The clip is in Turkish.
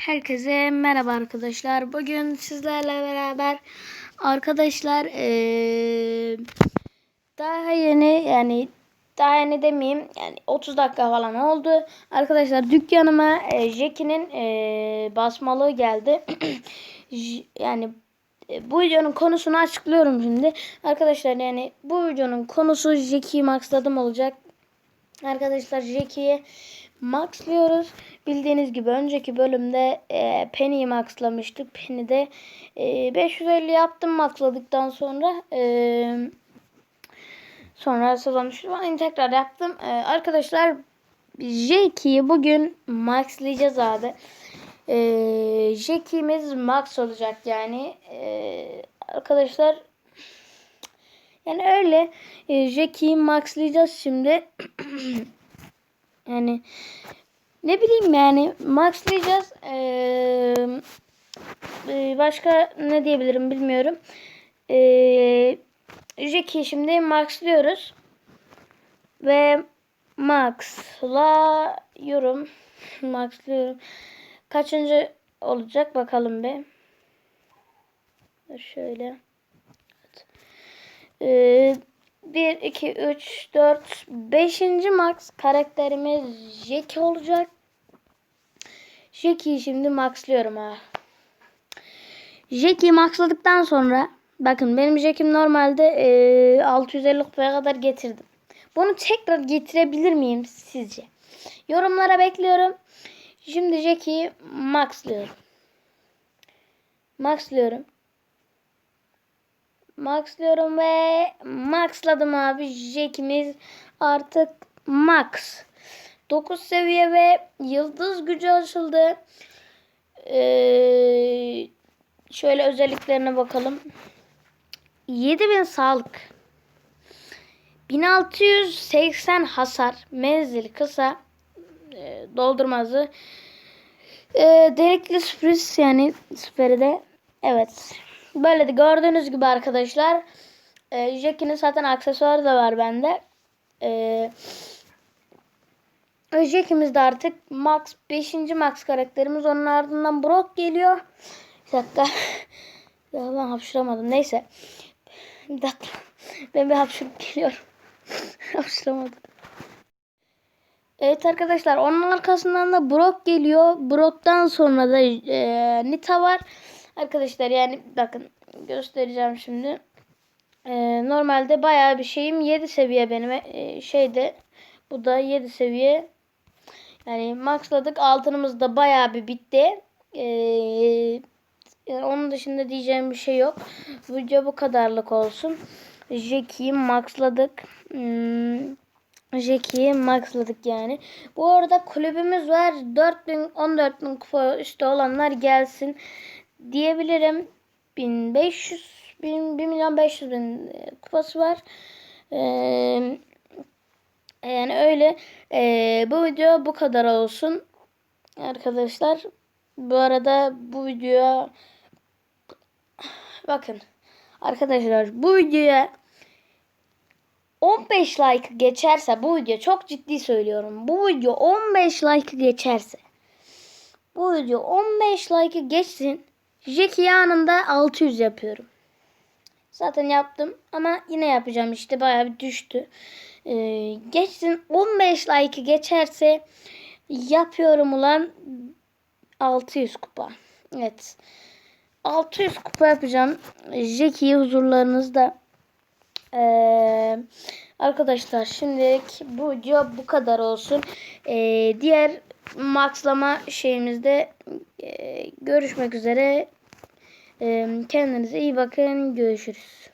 Herkese merhaba arkadaşlar. Bugün sizlerle beraber arkadaşlar eee, daha yeni yani daha yeni demeyeyim yani 30 dakika falan oldu. Arkadaşlar dükkanıma e, Jackie'nin e, basmalığı geldi. Yani e, bu videonun konusunu açıklıyorum şimdi. Arkadaşlar yani bu videonun konusu Jackie'yi maxladım olacak. Arkadaşlar Jackie'yi maxlıyoruz. Bildiğiniz gibi önceki bölümde e, Penny'yi maxlamıştık. Penny'de e, 550 yaptım maxladıktan sonra. E, sonra sezon. Ben tekrar yaptım. E, arkadaşlar Jackie'yi bugün maxlayacağız abi. E, Jackie'miz max olacak yani. E, arkadaşlar yani öyle. E, Jackie'yi maxlayacağız şimdi. yani ne bileyim yani maxlayacağız. Ee, e, başka ne diyebilirim bilmiyorum. Ee, Jackie'yi şimdi maxlıyoruz. Ve maxlıyorum. maxlıyorum. Kaçıncı olacak bakalım be. Şöyle. Ee, 1, 2, 3, 4, 5. max karakterimiz Jackie olacak. Jackie'yi şimdi maxlıyorum ha. Jackie'yi maxladıktan sonra bakın benim Jackie'm normalde e, 650 kupaya kadar getirdim. Bunu tekrar getirebilir miyim sizce? Yorumlara bekliyorum. Şimdi Jackie'yi maxlıyorum. Maxlıyorum. Maxlıyorum ve maxladım abi. Jack'imiz artık max. 9 seviye ve yıldız gücü açıldı. Ee, şöyle özelliklerine bakalım. 7000 sağlık. 1680 hasar. Menzil kısa. E, doldurmazı. E, delikli sürpriz yani süperi de. Evet. Böyle de gördüğünüz gibi arkadaşlar. E, Jackie'nin zaten aksesuarı da var bende. E, Jackie'miz de artık max 5. max karakterimiz. Onun ardından Brock geliyor. Bir dakika. Ya ben hapşıramadım. Neyse. Bir dakika. Ben bir hapşırıp geliyorum. hapşıramadım. Evet arkadaşlar onun arkasından da Brock geliyor. Brock'tan sonra da e, Nita var. Arkadaşlar yani bakın göstereceğim şimdi. E, normalde bayağı bir şeyim 7 seviye benim e, şeyde. Bu da 7 seviye. Yani maxladık. Altınımız da bayağı bir bitti. E, yani onun dışında diyeceğim bir şey yok. Video bu kadarlık olsun. Jackie'yi maxladık. Hmm. Jackie'yi maxladık yani. Bu arada kulübümüz var. 4000 14000 kupa üstü olanlar gelsin diyebilirim. 1500 1 milyon 500 bin kupası var. Ee, yani öyle. Ee, bu video bu kadar olsun. Arkadaşlar bu arada bu videoya bakın arkadaşlar bu videoya 15 like geçerse bu video çok ciddi söylüyorum. Bu video 15 like geçerse bu video 15 like geçsin. Jackie anında 600 yapıyorum. Zaten yaptım ama yine yapacağım işte bayağı bir düştü. Ee, geçsin 15 like geçerse yapıyorum ulan 600 kupa. Evet. 600 kupa yapacağım. Jackie'yi huzurlarınızda. Ee, arkadaşlar şimdilik bu video bu kadar olsun. Ee, diğer maxlama şeyimizde görüşmek üzere. Ee, kendinize iyi bakın. Görüşürüz.